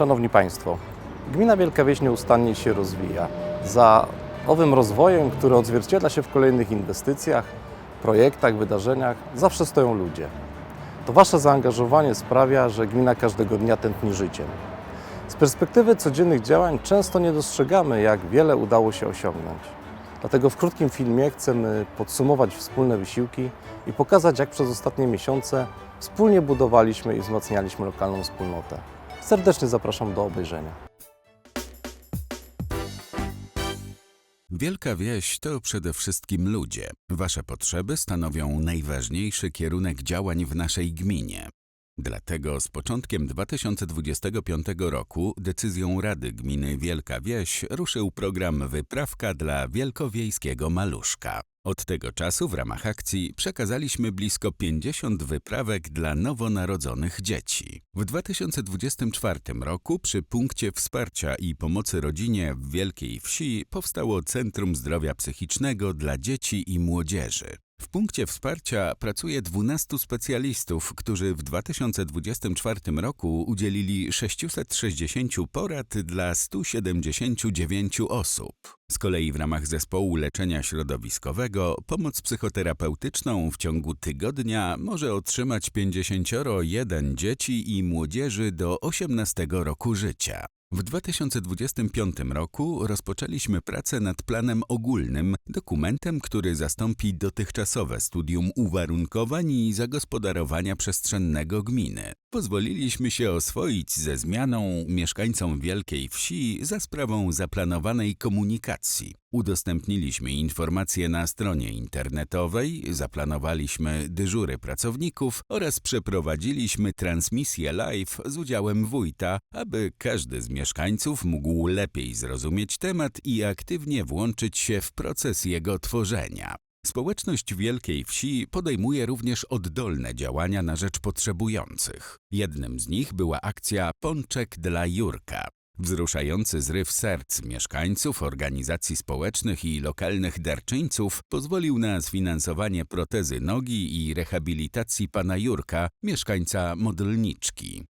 Szanowni Państwo, gmina Wielka Wieś nieustannie się rozwija. Za owym rozwojem, który odzwierciedla się w kolejnych inwestycjach, projektach, wydarzeniach, zawsze stoją ludzie. To Wasze zaangażowanie sprawia, że gmina każdego dnia tętni życiem. Z perspektywy codziennych działań często nie dostrzegamy, jak wiele udało się osiągnąć. Dlatego w krótkim filmie chcemy podsumować wspólne wysiłki i pokazać, jak przez ostatnie miesiące wspólnie budowaliśmy i wzmacnialiśmy lokalną wspólnotę. Serdecznie zapraszam do obejrzenia. Wielka wieś to przede wszystkim ludzie. Wasze potrzeby stanowią najważniejszy kierunek działań w naszej gminie. Dlatego z początkiem 2025 roku decyzją Rady Gminy Wielka Wieś ruszył program Wyprawka dla wielkowiejskiego maluszka. Od tego czasu w ramach akcji przekazaliśmy blisko 50 wyprawek dla nowonarodzonych dzieci. W 2024 roku przy punkcie wsparcia i pomocy rodzinie w Wielkiej Wsi powstało Centrum Zdrowia Psychicznego dla dzieci i młodzieży. W punkcie wsparcia pracuje 12 specjalistów, którzy w 2024 roku udzielili 660 porad dla 179 osób. Z kolei w ramach zespołu leczenia środowiskowego pomoc psychoterapeutyczną w ciągu tygodnia może otrzymać 51 dzieci i młodzieży do 18 roku życia. W 2025 roku rozpoczęliśmy pracę nad planem ogólnym, dokumentem, który zastąpi dotychczasowe studium uwarunkowań i zagospodarowania przestrzennego gminy. Pozwoliliśmy się oswoić ze zmianą mieszkańcom Wielkiej Wsi za sprawą zaplanowanej komunikacji. Udostępniliśmy informacje na stronie internetowej, zaplanowaliśmy dyżury pracowników oraz przeprowadziliśmy transmisję live z udziałem wójta, aby każdy z mieszkańców mógł lepiej zrozumieć temat i aktywnie włączyć się w proces jego tworzenia. Społeczność Wielkiej Wsi podejmuje również oddolne działania na rzecz potrzebujących. Jednym z nich była akcja Pączek dla Jurka. Wzruszający zryw serc mieszkańców, organizacji społecznych i lokalnych darczyńców pozwolił na sfinansowanie protezy nogi i rehabilitacji pana Jurka, mieszkańca Modlniczki.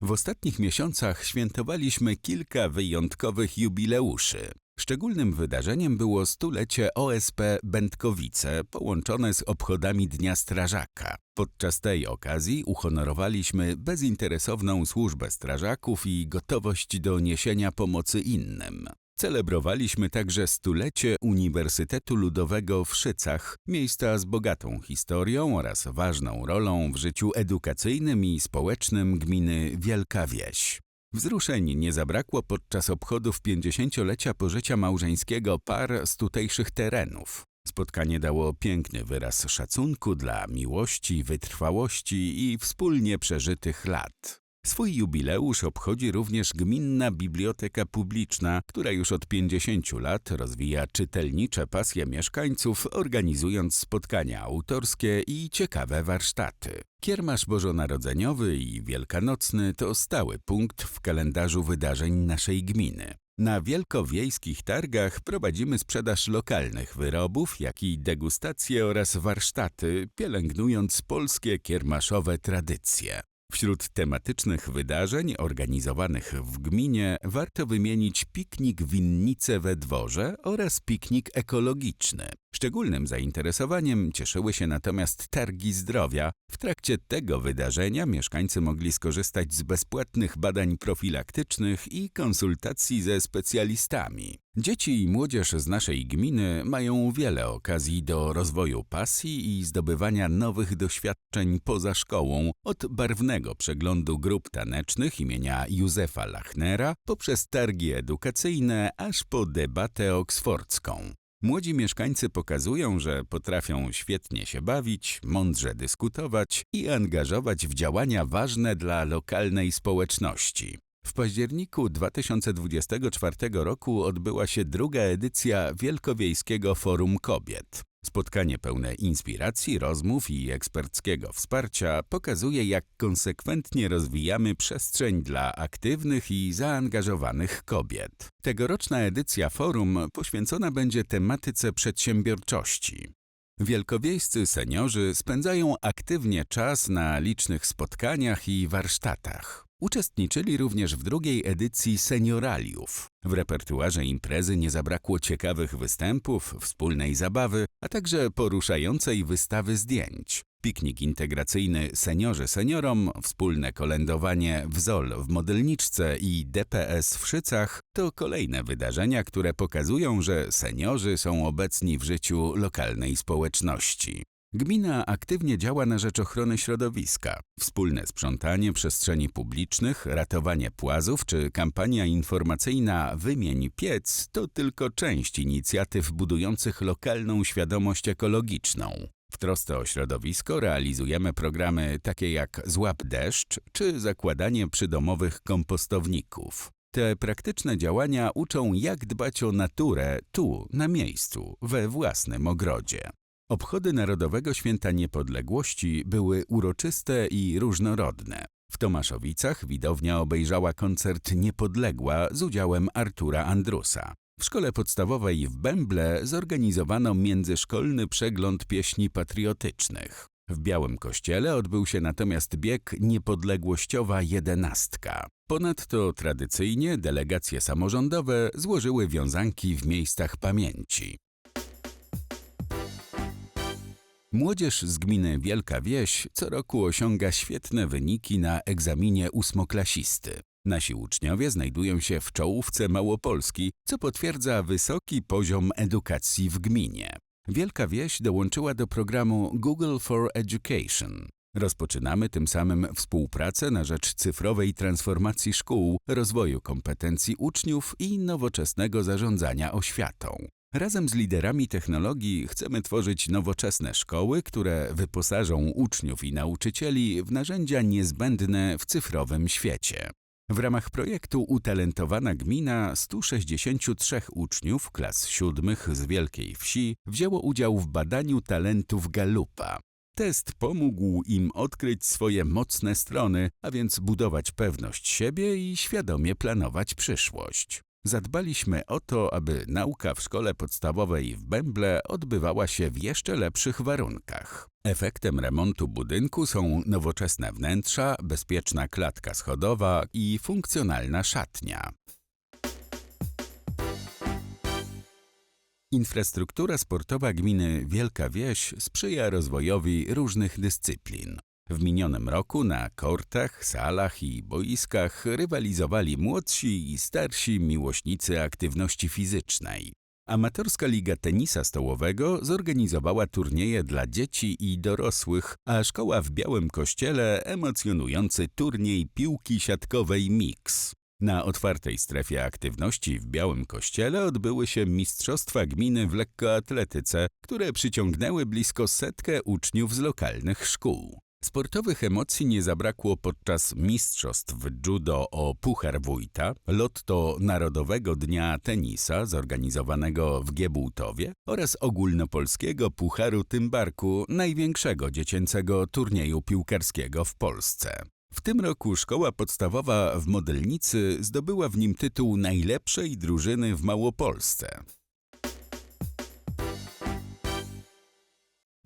W ostatnich miesiącach świętowaliśmy kilka wyjątkowych jubileuszy. Szczególnym wydarzeniem było stulecie OSP Będkowice, połączone z obchodami Dnia Strażaka. Podczas tej okazji uhonorowaliśmy bezinteresowną służbę strażaków i gotowość do niesienia pomocy innym. Celebrowaliśmy także stulecie Uniwersytetu Ludowego w Szycach, miejsca z bogatą historią oraz ważną rolą w życiu edukacyjnym i społecznym gminy Wielka Wieś. Wzruszeń nie zabrakło podczas obchodów 50-lecia pożycia małżeńskiego par z tutejszych terenów. Spotkanie dało piękny wyraz szacunku dla miłości, wytrwałości i wspólnie przeżytych lat. Swój jubileusz obchodzi również Gminna Biblioteka Publiczna, która już od 50 lat rozwija czytelnicze pasje mieszkańców, organizując spotkania autorskie i ciekawe warsztaty. Kiermasz bożonarodzeniowy i wielkanocny to stały punkt w kalendarzu wydarzeń naszej gminy. Na wielkowiejskich targach prowadzimy sprzedaż lokalnych wyrobów, jak i degustacje oraz warsztaty, pielęgnując polskie kiermaszowe tradycje. Wśród tematycznych wydarzeń organizowanych w gminie warto wymienić piknik Winnice we dworze oraz piknik ekologiczny. Szczególnym zainteresowaniem cieszyły się natomiast targi zdrowia. W trakcie tego wydarzenia mieszkańcy mogli skorzystać z bezpłatnych badań profilaktycznych i konsultacji ze specjalistami. Dzieci i młodzież z naszej gminy mają wiele okazji do rozwoju pasji i zdobywania nowych doświadczeń poza szkołą, od barwnego przeglądu grup tanecznych imienia Józefa Lachnera, poprzez targi edukacyjne, aż po debatę oksfordzką. Młodzi mieszkańcy pokazują, że potrafią świetnie się bawić, mądrze dyskutować i angażować w działania ważne dla lokalnej społeczności. W październiku 2024 roku odbyła się druga edycja Wielkowiejskiego Forum Kobiet. Spotkanie pełne inspiracji, rozmów i eksperckiego wsparcia pokazuje, jak konsekwentnie rozwijamy przestrzeń dla aktywnych i zaangażowanych kobiet. Tegoroczna edycja forum poświęcona będzie tematyce przedsiębiorczości. Wielkowiejscy seniorzy spędzają aktywnie czas na licznych spotkaniach i warsztatach. Uczestniczyli również w drugiej edycji Senioraliów. W repertuarze imprezy nie zabrakło ciekawych występów, wspólnej zabawy, a także poruszającej wystawy zdjęć. Piknik integracyjny Seniorzy Seniorom, wspólne kolędowanie w ZOL w Modelniczce i DPS w Szycach to kolejne wydarzenia, które pokazują, że seniorzy są obecni w życiu lokalnej społeczności. Gmina aktywnie działa na rzecz ochrony środowiska. Wspólne sprzątanie przestrzeni publicznych, ratowanie płazów czy kampania informacyjna Wymień piec to tylko część inicjatyw budujących lokalną świadomość ekologiczną. W trosce o środowisko realizujemy programy takie jak Złap deszcz czy zakładanie przydomowych kompostowników. Te praktyczne działania uczą, jak dbać o naturę tu, na miejscu, we własnym ogrodzie. Obchody Narodowego Święta Niepodległości były uroczyste i różnorodne. W Tomaszowicach widownia obejrzała koncert Niepodległa z udziałem Artura Andrusa. W szkole podstawowej w Bęble zorganizowano międzyszkolny przegląd pieśni patriotycznych. W Białym Kościele odbył się natomiast bieg Niepodległościowa Jedenastka. Ponadto tradycyjnie delegacje samorządowe złożyły wiązanki w miejscach pamięci. Młodzież z gminy Wielka Wieś co roku osiąga świetne wyniki na egzaminie ósmoklasisty. Nasi uczniowie znajdują się w czołówce Małopolski, co potwierdza wysoki poziom edukacji w gminie. Wielka Wieś dołączyła do programu Google for Education. Rozpoczynamy tym samym współpracę na rzecz cyfrowej transformacji szkół, rozwoju kompetencji uczniów i nowoczesnego zarządzania oświatą. Razem z liderami technologii chcemy tworzyć nowoczesne szkoły, które wyposażą uczniów i nauczycieli w narzędzia niezbędne w cyfrowym świecie. W ramach projektu Utalentowana Gmina 163 uczniów klas siódmych z Wielkiej Wsi wzięło udział w badaniu talentów Galupa. Test pomógł im odkryć swoje mocne strony, a więc budować pewność siebie i świadomie planować przyszłość. Zadbaliśmy o to, aby nauka w szkole podstawowej w Bęble odbywała się w jeszcze lepszych warunkach. Efektem remontu budynku są nowoczesne wnętrza, bezpieczna klatka schodowa i funkcjonalna szatnia. Infrastruktura sportowa gminy Wielka Wieś sprzyja rozwojowi różnych dyscyplin. W minionym roku na kortach, salach i boiskach rywalizowali młodsi i starsi miłośnicy aktywności fizycznej. Amatorska Liga Tenisa Stołowego zorganizowała turnieje dla dzieci i dorosłych, a szkoła w Białym Kościele emocjonujący turniej piłki siatkowej Mix. Na otwartej strefie aktywności w Białym Kościele odbyły się Mistrzostwa Gminy w lekkoatletyce, które przyciągnęły blisko setkę uczniów z lokalnych szkół. Sportowych emocji nie zabrakło podczas mistrzostw judo o Puchar Wójta, lotto Narodowego Dnia Tenisa zorganizowanego w Giebłtowie oraz ogólnopolskiego Pucharu Tymbarku, największego dziecięcego turnieju piłkarskiego w Polsce. W tym roku szkoła podstawowa w Modelnicy zdobyła w nim tytuł najlepszej drużyny w Małopolsce.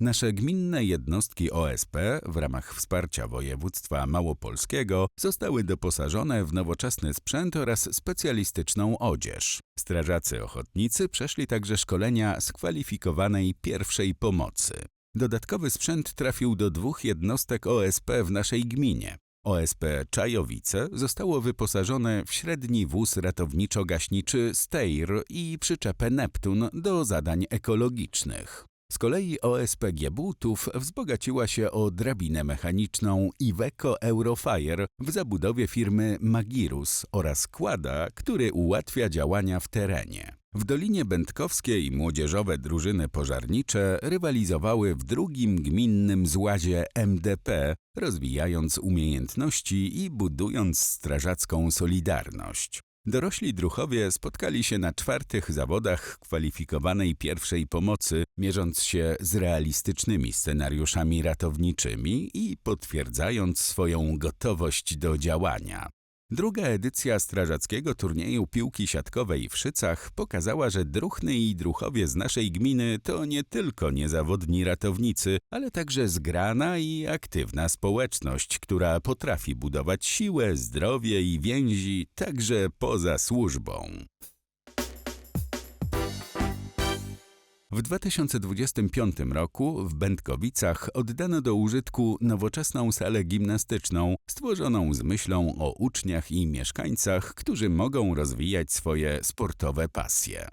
Nasze gminne jednostki OSP w ramach wsparcia województwa małopolskiego zostały doposażone w nowoczesny sprzęt oraz specjalistyczną odzież. Strażacy ochotnicy przeszli także szkolenia skwalifikowanej pierwszej pomocy. Dodatkowy sprzęt trafił do dwóch jednostek OSP w naszej gminie. OSP Czajowice zostało wyposażone w średni wóz ratowniczo-gaśniczy Steyr i przyczepę Neptun do zadań ekologicznych. Z kolei OSP Giebłtów wzbogaciła się o drabinę mechaniczną Iveco Eurofire w zabudowie firmy Magirus oraz kłada, który ułatwia działania w terenie. W Dolinie Będkowskiej młodzieżowe drużyny pożarnicze rywalizowały w drugim gminnym złazie MDP, rozwijając umiejętności i budując strażacką solidarność. Dorośli druchowie spotkali się na czwartych zawodach kwalifikowanej pierwszej pomocy, mierząc się z realistycznymi scenariuszami ratowniczymi i potwierdzając swoją gotowość do działania. Druga edycja strażackiego turnieju piłki siatkowej w Szycach pokazała, że druhny i druchowie z naszej gminy to nie tylko niezawodni ratownicy, ale także zgrana i aktywna społeczność, która potrafi budować siłę, zdrowie i więzi także poza służbą. W 2025 roku w Będkowicach oddano do użytku nowoczesną salę gimnastyczną, stworzoną z myślą o uczniach i mieszkańcach, którzy mogą rozwijać swoje sportowe pasje.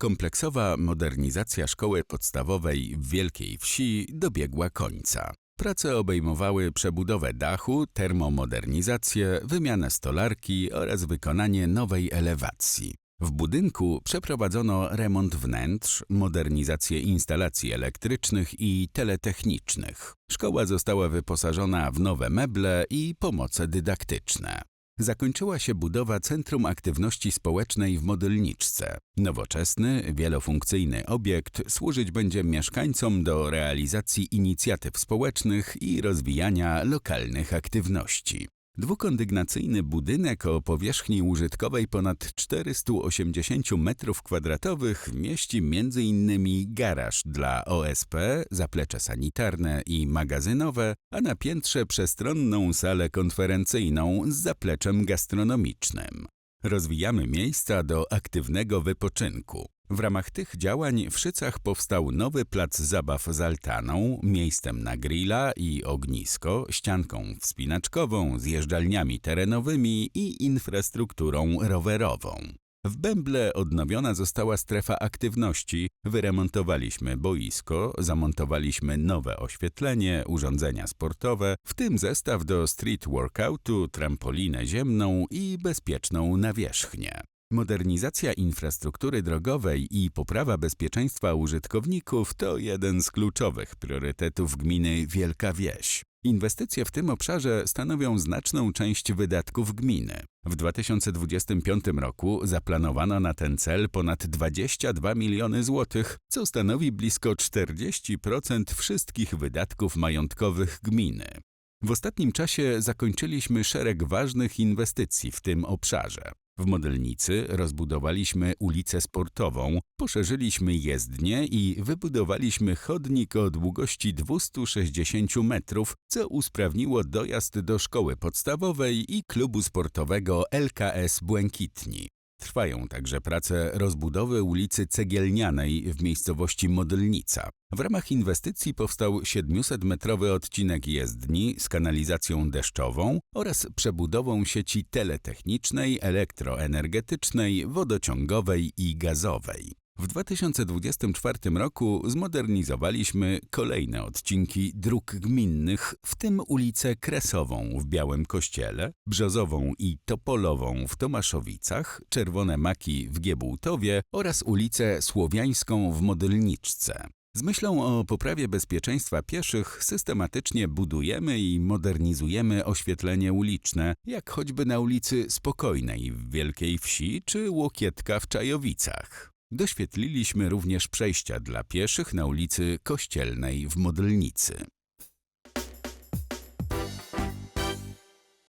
Kompleksowa modernizacja szkoły podstawowej w Wielkiej Wsi dobiegła końca. Prace obejmowały przebudowę dachu, termomodernizację, wymianę stolarki oraz wykonanie nowej elewacji. W budynku przeprowadzono remont wnętrz, modernizację instalacji elektrycznych i teletechnicznych. Szkoła została wyposażona w nowe meble i pomoce dydaktyczne. Zakończyła się budowa Centrum Aktywności Społecznej w Modelniczce. Nowoczesny, wielofunkcyjny obiekt służyć będzie mieszkańcom do realizacji inicjatyw społecznych i rozwijania lokalnych aktywności. Dwukondygnacyjny budynek o powierzchni użytkowej ponad 480 m2 mieści m.in. garaż dla OSP, zaplecze sanitarne i magazynowe, a na piętrze przestronną salę konferencyjną z zapleczem gastronomicznym. Rozwijamy miejsca do aktywnego wypoczynku. W ramach tych działań w Szycach powstał nowy plac zabaw z altaną, miejscem na grilla i ognisko, ścianką wspinaczkową, zjeżdżalniami terenowymi i infrastrukturą rowerową. W Bęble odnowiona została strefa aktywności, wyremontowaliśmy boisko, zamontowaliśmy nowe oświetlenie, urządzenia sportowe, w tym zestaw do street workoutu, trampolinę ziemną i bezpieczną nawierzchnię. Modernizacja infrastruktury drogowej i poprawa bezpieczeństwa użytkowników to jeden z kluczowych priorytetów gminy Wielka Wieś. Inwestycje w tym obszarze stanowią znaczną część wydatków gminy. W 2025 roku zaplanowano na ten cel ponad 22 miliony złotych, co stanowi blisko 40% wszystkich wydatków majątkowych gminy. W ostatnim czasie zakończyliśmy szereg ważnych inwestycji w tym obszarze. W Modelnicy rozbudowaliśmy ulicę sportową, poszerzyliśmy jezdnię i wybudowaliśmy chodnik o długości 260 metrów, co usprawniło dojazd do szkoły podstawowej i klubu sportowego LKS Błękitni. Trwają także prace rozbudowy ulicy Cegielnianej w miejscowości Modelnica. W ramach inwestycji powstał 700-metrowy odcinek jezdni z kanalizacją deszczową oraz przebudową sieci teletechnicznej, elektroenergetycznej, wodociągowej i gazowej. W 2024 roku zmodernizowaliśmy kolejne odcinki dróg gminnych, w tym ulicę Kresową w Białym Kościele, Brzozową i Topolową w Tomaszowicach, Czerwone Maki w Giebłtowie oraz ulicę Słowiańską w Modelniczce. Z myślą o poprawie bezpieczeństwa pieszych systematycznie budujemy i modernizujemy oświetlenie uliczne, jak choćby na ulicy Spokojnej w Wielkiej Wsi czy Łokietka w Czajowicach. Doświetliliśmy również przejścia dla pieszych na ulicy Kościelnej w Modlnicy.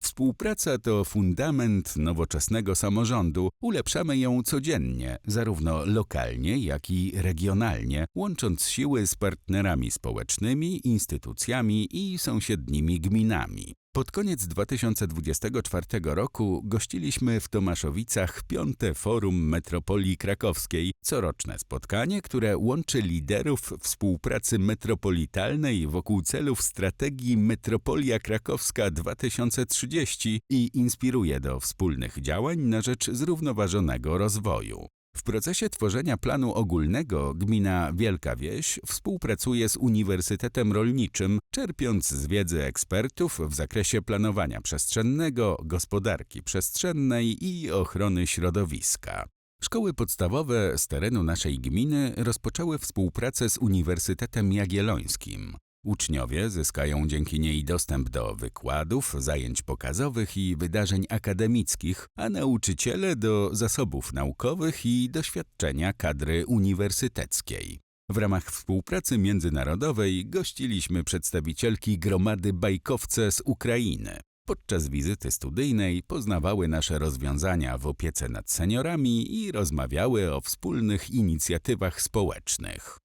Współpraca to fundament nowoczesnego samorządu. Ulepszamy ją codziennie, zarówno lokalnie, jak i regionalnie, łącząc siły z partnerami społecznymi, instytucjami i sąsiednimi gminami. Pod koniec 2024 roku gościliśmy w Tomaszowicach piąte Forum Metropolii Krakowskiej, coroczne spotkanie, które łączy liderów współpracy metropolitalnej wokół celów strategii Metropolia Krakowska 2030 i inspiruje do wspólnych działań na rzecz zrównoważonego rozwoju. W procesie tworzenia planu ogólnego gmina Wielka Wieś współpracuje z Uniwersytetem Rolniczym, czerpiąc z wiedzy ekspertów w zakresie planowania przestrzennego, gospodarki przestrzennej i ochrony środowiska. Szkoły podstawowe z terenu naszej gminy rozpoczęły współpracę z Uniwersytetem Jagiellońskim. Uczniowie zyskają dzięki niej dostęp do wykładów, zajęć pokazowych i wydarzeń akademickich, a nauczyciele do zasobów naukowych i doświadczenia kadry uniwersyteckiej. W ramach współpracy międzynarodowej gościliśmy przedstawicielki gromady bajkowce z Ukrainy. Podczas wizyty studyjnej poznawały nasze rozwiązania w opiece nad seniorami i rozmawiały o wspólnych inicjatywach społecznych.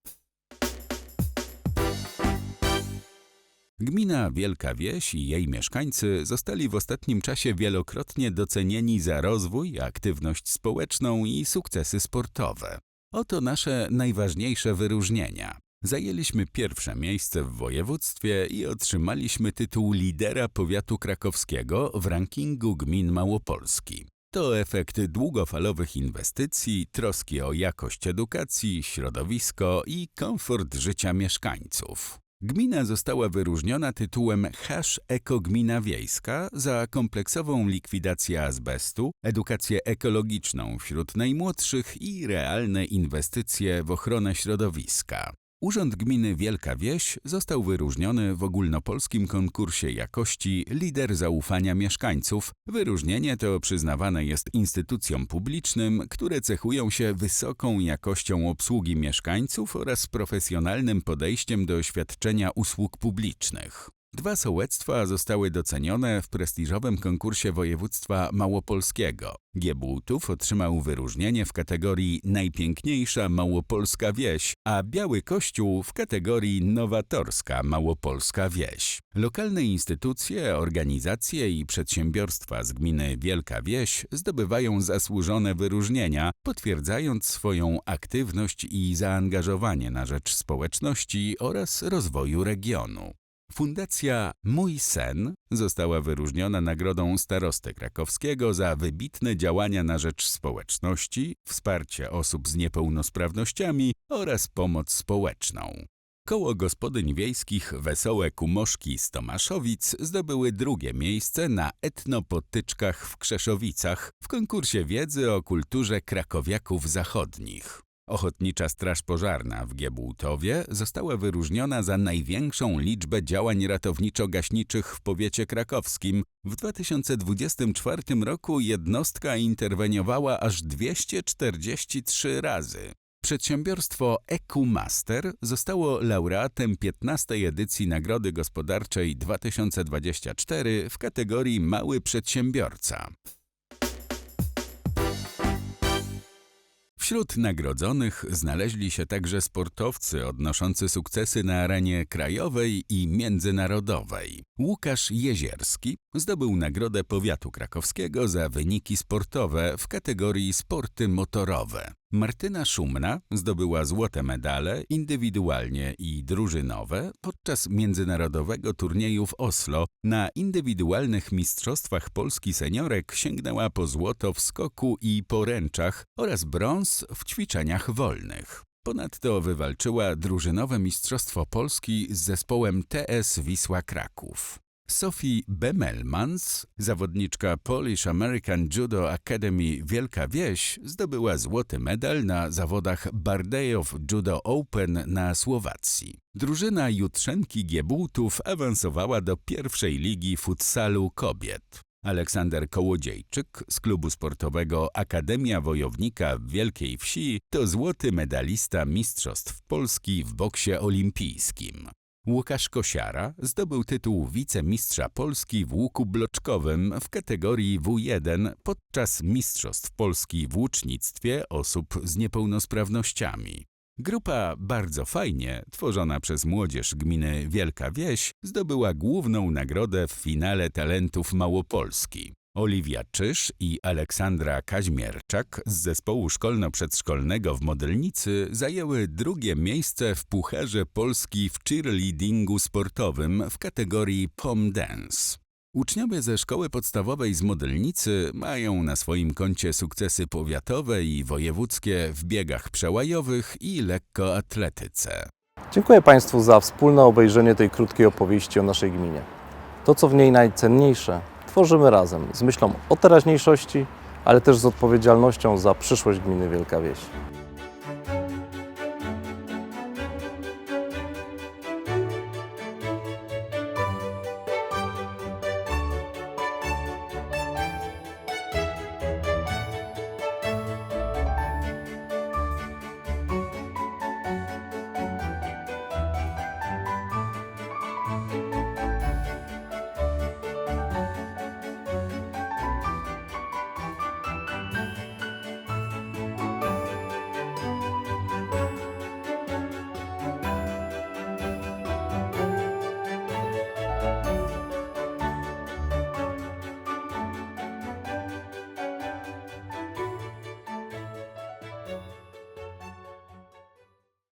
Gmina Wielka Wieś i jej mieszkańcy zostali w ostatnim czasie wielokrotnie docenieni za rozwój, aktywność społeczną i sukcesy sportowe. Oto nasze najważniejsze wyróżnienia. Zajęliśmy pierwsze miejsce w województwie i otrzymaliśmy tytuł lidera powiatu krakowskiego w rankingu gmin Małopolski. To efekt długofalowych inwestycji, troski o jakość edukacji, środowisko i komfort życia mieszkańców. Gmina została wyróżniona tytułem Hasz Ekogmina Wiejska za kompleksową likwidację azbestu, edukację ekologiczną wśród najmłodszych i realne inwestycje w ochronę środowiska. Urząd Gminy Wielka Wieś został wyróżniony w ogólnopolskim konkursie jakości Lider Zaufania Mieszkańców. Wyróżnienie to przyznawane jest instytucjom publicznym, które cechują się wysoką jakością obsługi mieszkańców oraz profesjonalnym podejściem do świadczenia usług publicznych. Dwa sołectwa zostały docenione w prestiżowym konkursie województwa małopolskiego. Giebłutów otrzymał wyróżnienie w kategorii Najpiękniejsza Małopolska Wieś, a Biały Kościół w kategorii Nowatorska Małopolska Wieś. Lokalne instytucje, organizacje i przedsiębiorstwa z gminy Wielka Wieś zdobywają zasłużone wyróżnienia, potwierdzając swoją aktywność i zaangażowanie na rzecz społeczności oraz rozwoju regionu. Fundacja Mój Sen została wyróżniona nagrodą starosty krakowskiego za wybitne działania na rzecz społeczności, wsparcie osób z niepełnosprawnościami oraz pomoc społeczną. Koło gospodyń wiejskich Wesołe Kumoszki z Tomaszowic zdobyły drugie miejsce na etnopotyczkach w Krzeszowicach w konkursie wiedzy o kulturze krakowiaków zachodnich. Ochotnicza Straż Pożarna w Giebłtowie została wyróżniona za największą liczbę działań ratowniczo-gaśniczych w powiecie krakowskim. W 2024 roku jednostka interweniowała aż 243 razy. Przedsiębiorstwo EcuMaster zostało laureatem 15. edycji Nagrody Gospodarczej 2024 w kategorii Mały Przedsiębiorca. Wśród nagrodzonych znaleźli się także sportowcy odnoszący sukcesy na arenie krajowej i międzynarodowej. Łukasz Jezierski zdobył Nagrodę Powiatu Krakowskiego za wyniki sportowe w kategorii sporty motorowe. Martyna Szumna zdobyła złote medale indywidualnie i drużynowe podczas międzynarodowego turnieju w Oslo. Na indywidualnych mistrzostwach Polski seniorek sięgnęła po złoto w skoku i poręczach oraz brąz w ćwiczeniach wolnych. Ponadto wywalczyła drużynowe Mistrzostwo Polski z zespołem TS Wisła Kraków. Sophie Bemelmans, zawodniczka Polish American Judo Academy Wielka Wieś, zdobyła złoty medal na zawodach Bardejów Judo Open na Słowacji. Drużyna Jutrzenki Giebłtów awansowała do pierwszej ligi futsalu kobiet. Aleksander Kołodziejczyk z klubu sportowego Akademia Wojownika w Wielkiej Wsi to złoty medalista Mistrzostw Polski w boksie olimpijskim. Łukasz Kosiara zdobył tytuł wicemistrza Polski w łuku bloczkowym w kategorii W1 podczas Mistrzostw Polski w łucznictwie osób z niepełnosprawnościami. Grupa Bardzo Fajnie, tworzona przez młodzież gminy Wielka Wieś, zdobyła główną nagrodę w finale talentów Małopolski. Oliwia Czyż i Aleksandra Kaźmierczak z zespołu szkolno-przedszkolnego w Modelnicy zajęły drugie miejsce w Pucharze Polski w cheerleadingu sportowym w kategorii Pom Dance. Uczniowie ze szkoły podstawowej z Modelnicy mają na swoim koncie sukcesy powiatowe i wojewódzkie w biegach przełajowych i lekkoatletyce. Dziękuję Państwu za wspólne obejrzenie tej krótkiej opowieści o naszej gminie. To, co w niej najcenniejsze, tworzymy razem z myślą o teraźniejszości, ale też z odpowiedzialnością za przyszłość gminy Wielka Wieś.